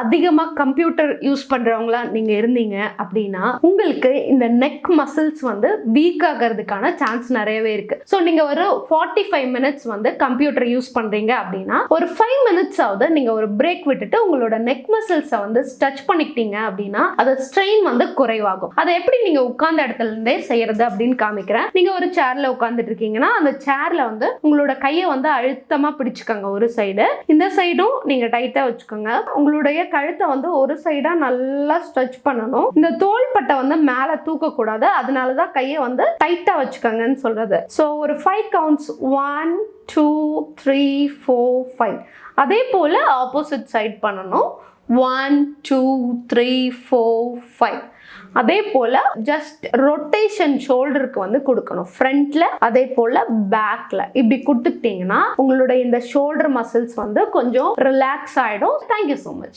அதிகமாக computer use பண்ணுறவங்களா நீங்கள் இருந்தீங்க அப்படின்னா உங்களுக்கு இந்த நெக் மசில்ஸ் வந்து வீக் ஆகிறதுக்கான சான்ஸ் நிறையவே இருக்குது ஸோ நீங்கள் ஒரு ஃபார்ட்டி ஃபைவ் மினிட்ஸ் வந்து கம்ப்யூட்டர் யூஸ் பண்ணுறீங்க அப்படின்னா ஒரு ஃபைவ் மினிட்ஸ் ஆகுது நீங்கள் ஒரு பிரேக் விட்டுட்டு உங்களோட நெக் மசில்ஸை வந்து ஸ்ட்ரெச் பண்ணிக்கிட்டீங்க அப்படின்னா அது ஸ்ட்ரெயின் வந்து குறைவாகும். அதை எப்படி நீங்கள் உட்கார்ந்த இடத்துல இருந்தே செய்யறது அப்படின்னு காமிக்கிறேன். நீங்கள் ஒரு சேரில் உட்காந்துட்டு இருக்கீங்கன்னா அந்த சேரில் வந்து உங்களோட கையை வந்து அழுத்தமாக பிடிச்சிக்கோங்க ஒரு சைடு இந்த சைடும் நீங்கள் டைட்டாக வச்சுக்கோங்க. உங்களுடைய கழுத்தை வந்து ஒரு சைடாக நல்லா ஸ்ட்ரெச் பண்ணணும். இந்த தோள்பட்டை வந்து மேலே தூக்கக்கூடாது. அதனால தான் கையை வந்து டைட்டாக வச்சுக்கோங்கன்னு சொல்கிறது ஸோ ஒரு five counts one two three four five அதே போல் ஆப்போசிட் சைட் பண்ணணும். One two three four five அதே போல் ஜஸ்ட் ரொட்டேஷன் ஷோல்டருக்கு வந்து கொடுக்கணும். ஃப்ரண்ட்ல அதே போல் பேக்ல இப்படி கொடுத்துக்கிட்டிங்கன்னா உங்களுடைய இந்த ஷோல்டர் மசில்ஸ் வந்து கொஞ்சம் ரிலாக்ஸ் ஆகிடும் தேங்க்யூ ஸோ மச்